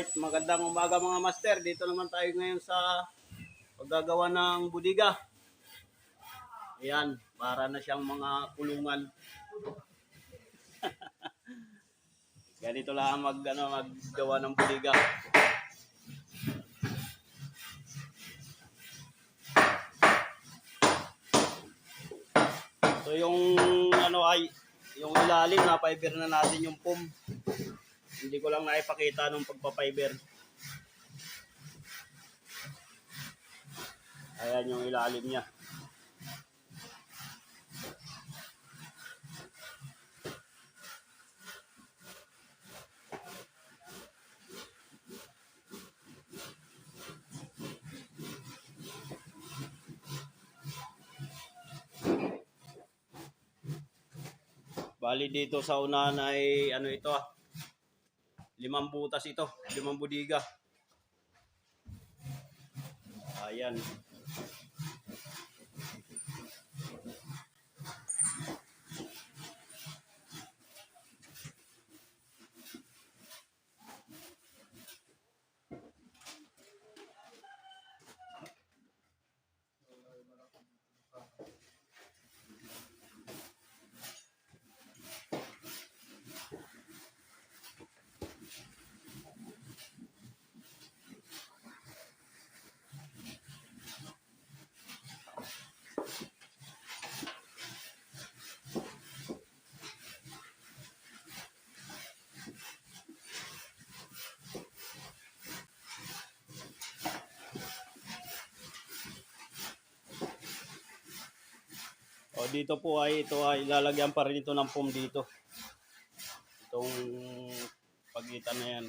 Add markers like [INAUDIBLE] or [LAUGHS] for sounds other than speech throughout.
Alright, magandang umaga mga master. Dito naman tayo ngayon sa paggagawa ng budiga. Ayan, para na siyang mga kulungan. [LAUGHS] Ganito lang mag, ano, maggawa ng budiga. So yung ano ay yung ilalim na fiber na natin yung foam. Hindi ko lang naipakita nung pagpa-fiber. Ayan yung ilalim niya. Bali dito sa unahan ay ano ito ah. Limang butas ito, limang budiga. Ayan. O dito po ay ito ay ilalagyan pa rin ito ng foam dito. Itong pagitan na yan.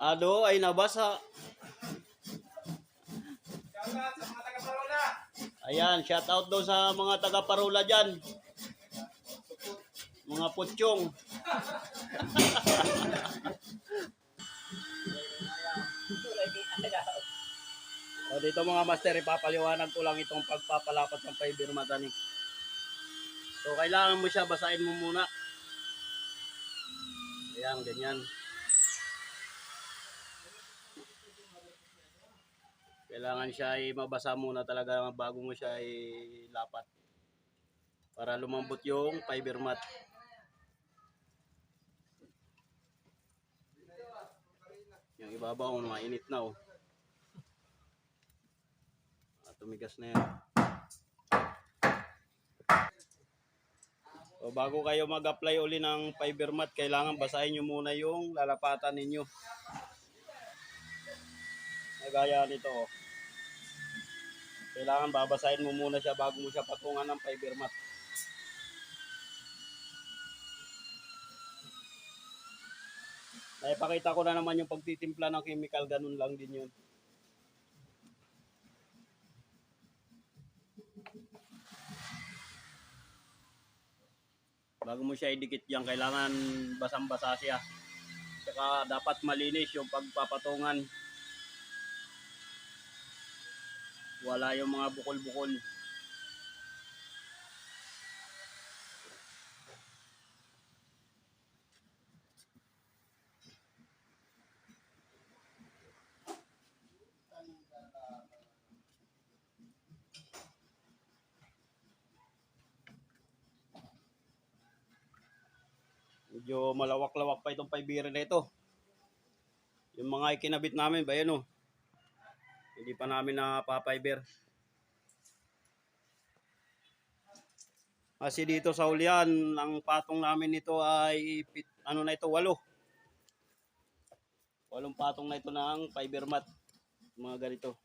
Ano ay nabasa. Ayan, shout out daw sa mga taga Parola dyan. Mga putsyong. [LAUGHS] o dito mga master, ipapaliwanag ko lang itong pagpapalapat ng fiber matani. So kailangan mo siya, basahin mo muna. Ayan, ganyan. Kailangan siya ay mabasa muna talaga bago mo siya ay lapat. Para lumambot yung fiber mat. Yung ibabaw, mainit na oh. At tumigas na yan. So, bago kayo mag-apply uli ng fiber mat, kailangan basahin nyo muna yung lalapatan ninyo. Nagaya nito oh. Kailangan babasahin mo muna siya bago mo siya patungan ng fiber mat. Naipakita ko na naman yung pagtitimpla ng chemical, ganun lang din yun. Bago mo siya idikit yan, kailangan basang-basa siya. Tsaka dapat malinis yung pagpapatungan. Wala yung mga bukol-bukol. Medyo malawak-lawak pa itong fiber na ito. Yung mga ikinabit namin, ba yan oh. Hindi pa namin napapiber. Kasi dito sa Ulian, ang patong namin nito ay pit, ano na ito, walo. Walong patong na ito ng fiber mat. Mga ganito.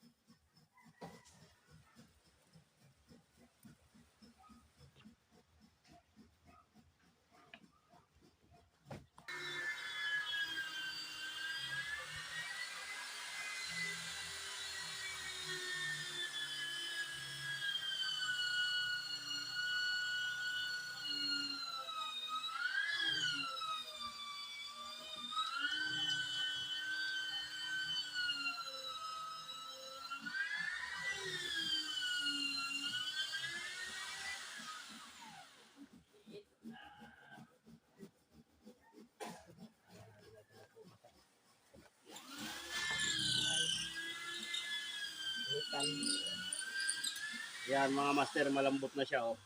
Yan mga master, malambot na siya oh.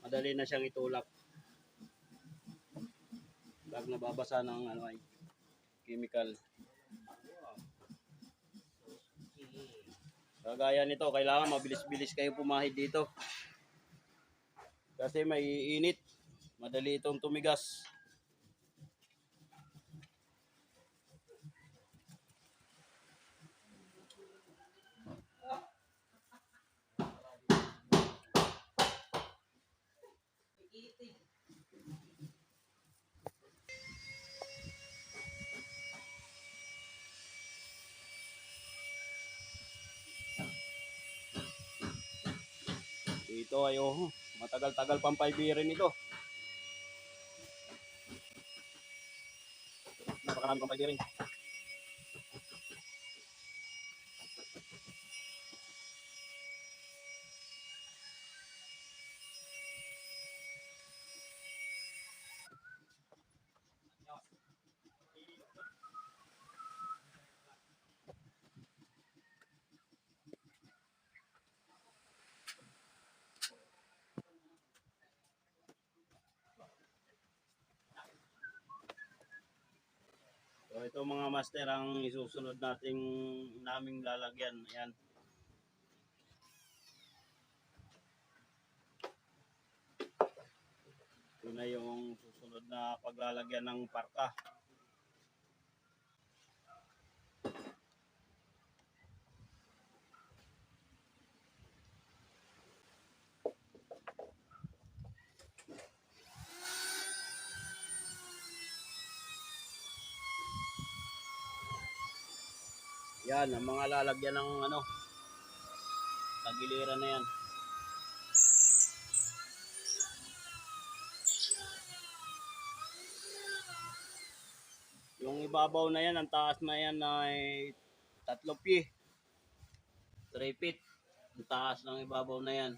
Madali na siyang itulak. Pag nababasa ng ano ay chemical. Kagaya nito, kailangan mabilis-bilis kayo pumahid dito. Kasi may init. Madali itong tumigas. Ito ay oh, matagal-tagal pang paibirin ito. Napakarami pang paibirin. So ito mga master ang isusunod nating naming lalagyan. Ayan. Ito na yung susunod na paglalagyan ng parka. Yan, ang mga lalagyan ng ano, tagiliran na yan. Yung ibabaw na yan, ang taas na yan ay tatlo pi. 3 feet. Ang taas ng ibabaw na yan.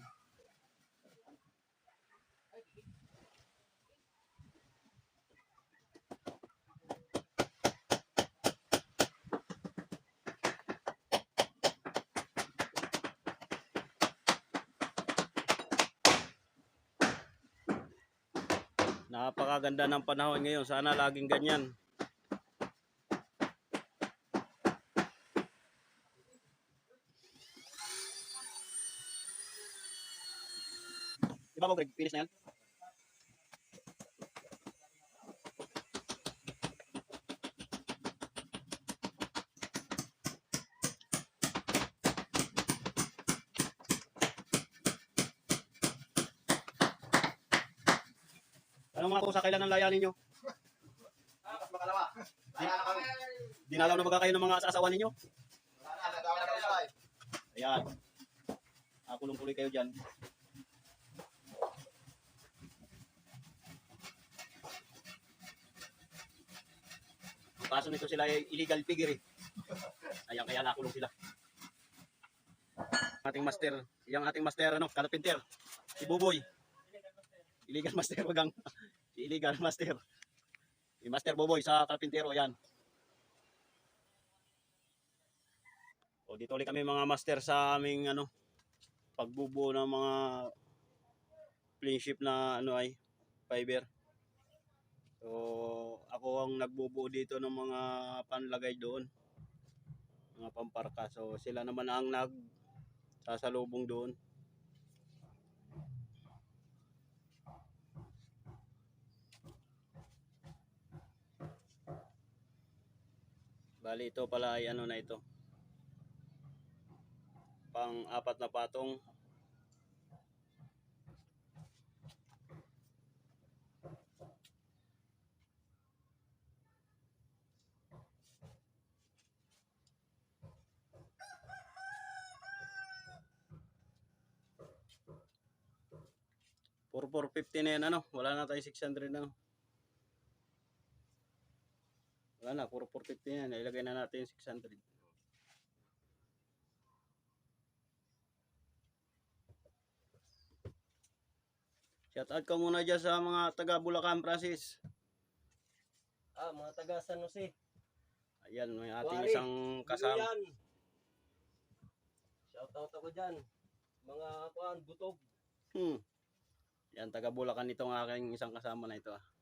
Napakaganda ng panahon ngayon. Sana laging ganyan. Di mo, Greg? Finish na yan? Mga kusa kailan ang layanin nyo? Tapos makalawa. Na kami. Dinalaw na baga kayo ng mga asawa ninyo? Ayan. Nakulong tuloy kayo dyan. Kaso nito sila ay illegal piggery. Ayan, kaya nakulong sila. Ating master, yung ating master, ano, kalapinter, si Buboy. Illegal master, wagang si illegal master. Si Master Buboy sa kalapintero, yan. O dito ulit kami mga master sa aming ano pagbubuo ng mga plainship na ano ay fiber. So ako ang nagbubuo dito ng mga panlagay doon. Mga pamparka. So sila naman ang nag sasalubong doon. Bali ito pala ay ano na ito. Pang apat na patong. For 450 na yan ano, wala na tayo 600 na. Puro 450 na yan. Ilagay na natin yung 600. Shout out ka muna dyan sa mga taga Bulacan, Francis. Ah, mga taga San Jose. Ayan, may ating Wari, isang kasama. Yan. Shout out ako dyan. mga kuan butog. Hmm. Yan, taga Bulacan itong aking isang kasama na ito. ah.